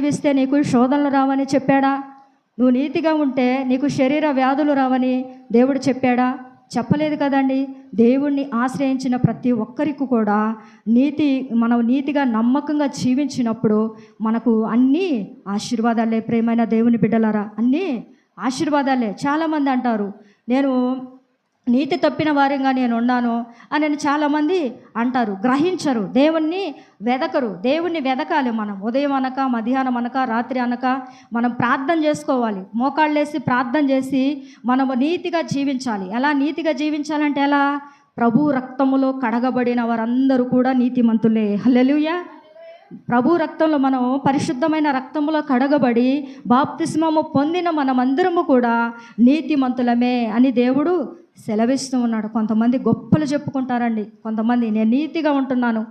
జీవిస్తే నీకు శోధనలు రావని చెప్పాడా? నువ్వు నీతిగా ఉంటే నీకు శరీర వ్యాధులు రావని దేవుడు చెప్పాడా? చెప్పలేదు కదండి. దేవుణ్ణి ఆశ్రయించిన ప్రతి ఒక్కరికి కూడా నీతి మనం నీతిగా నమ్మకంగా జీవించినప్పుడు మనకు అన్నీ ఆశీర్వాదాలే. ప్రేమైన దేవుని బిడ్డలారా అన్నీ ఆశీర్వాదాలే. చాలామంది అంటారు నేను నీతి తప్పిన వారిగా నేను ఉన్నాను అని చాలామంది అంటారు. గ్రహించరు. దేవుణ్ణి వెదకరు. దేవుణ్ణి వెదకాలి మనం. ఉదయం అనక మధ్యాహ్నం అనక రాత్రి అనక మనం ప్రార్థన చేసుకోవాలి. మోకాళ్ళేసి ప్రార్థన చేసి మనము నీతిగా జీవించాలి. ఎలా నీతిగా జీవించాలంటే ఎలా? ప్రభు రక్తములో కడగబడిన వారందరూ కూడా నీతిమంతులే. హల్లెలూయా. ప్రభు రక్తంలో మనం పరిశుద్ధమైన రక్తంలో కడగబడి బాప్తిస్మము పొందిన మనమందరము కూడా నీతిమంతులమే అని దేవుడు సెలవిస్తూ ఉన్నాడు. కొంతమంది గొప్పలు చెప్పుకుంటారండి. కొంతమంది నేను నీతిగా ఉంటున్నాను.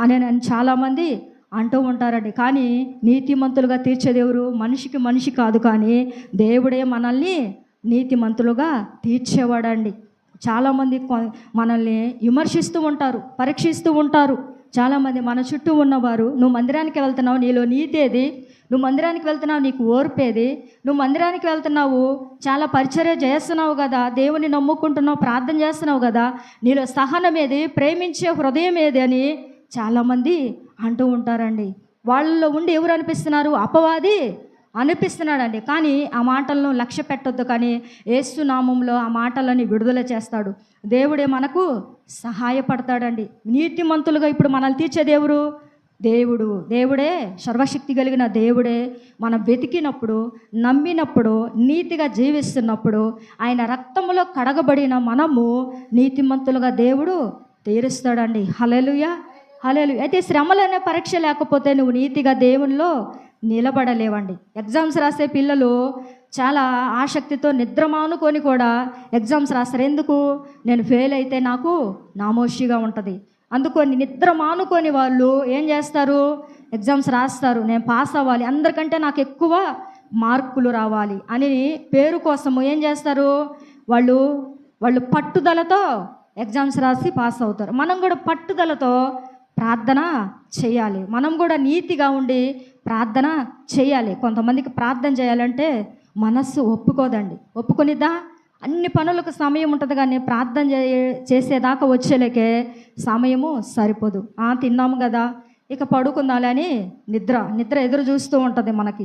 అని అని చాలామంది అంటూ ఉంటారండి. కానీ నీతిమంతులుగా తీర్చేది ఎవరు మనిషికి మనిషి కాదు కానీ దేవుడే మనల్ని నీతిమంతులుగా తీర్చేవాడండి. చాలామంది కొ- మనల్ని విమర్శిస్తూ ఉంటారు పరీక్షిస్తూ ఉంటారు. చాలామంది మన చుట్టూ ఉన్నవారు నువ్వు మందిరానికి వెళ్తున్నావు నీలో నీతేది నువ్వు మందిరానికి వెళ్తున్నావు నీకు ఓర్పేది నువ్వు మందిరానికి వెళ్తున్నావు చాలా పరిచర్య చేస్తున్నావు కదా దేవుని నమ్ముకుంటున్నావు ప్రార్థన చేస్తున్నావు కదా నీలో సహనమేది ప్రేమించే హృదయం ఏది? అని చాలామంది అంటూ ఉంటారండి. వాళ్ళలో ఉండి ఎవరు అనిపిస్తున్నారు? అపవాది? అనిపిస్తున్నాడండి. కానీ ఆ మాటలను లక్ష్య పెట్టొద్దు. కానీ ఏసు నామంలో ఆ మాటలని విడుదల చేస్తాడు. దేవుడే మనకు సహాయపడతాడండి. నీతిమంతులుగా ఇప్పుడు మనల్ని తీర్చే దేవుడు? దేవుడు. దేవుడే సర్వశక్తి కలిగిన దేవుడే. మనం వెతికినప్పుడు నమ్మినప్పుడు నీతిగా జీవిస్తున్నప్పుడు ఆయన రక్తంలో కడగబడిన మనము నీతిమంతులుగా దేవుడు తీరుస్తాడండి. హలెలుయా హలేలు అయితే శ్రమలనే పరీక్ష లేకపోతే నువ్వు నీతిగా దేవునిలో నిలబడలేవండి. ఎగ్జామ్స్ రాసే పిల్లలు చాలా ఆసక్తితో నిద్ర మానుకొని కూడా ఎగ్జామ్స్ రాస్తారు ఎందుకు నేను ఫెయిల్ అయితే నాకు నామోషిగా ఉంటుంది. అందుకొని నిద్ర మానుకొని వాళ్ళు ఏం చేస్తారు? ఎగ్జామ్స్ రాస్తారు. నేను పాస్ అవ్వాలి. అందరికంటే నాకు ఎక్కువ మార్కులు రావాలి అని పేరు కోసము ఏం చేస్తారు? వాళ్ళు వాళ్ళు పట్టుదలతో ఎగ్జామ్స్ రాసి పాస్ అవుతారు. మనం కూడా పట్టుదలతో ప్రార్థన చేయాలి. మనం కూడా నీతిగా ఉండి ప్రార్థన చేయాలి. కొంతమందికి ప్రార్థన చేయాలంటే మనస్సు ఒప్పుకోదండి. ఒప్పుకొనిద్దా? అన్ని పనులకు సమయం ఉంటుంది కానీ ప్రార్థన చే చేసేదాకా వచ్చేలేకే సమయము సరిపోదు. ఆ తిన్నాము కదా ఇక పడుకుందాలని నిద్ర నిద్ర ఎదురు చూస్తూ ఉంటుంది మనకి.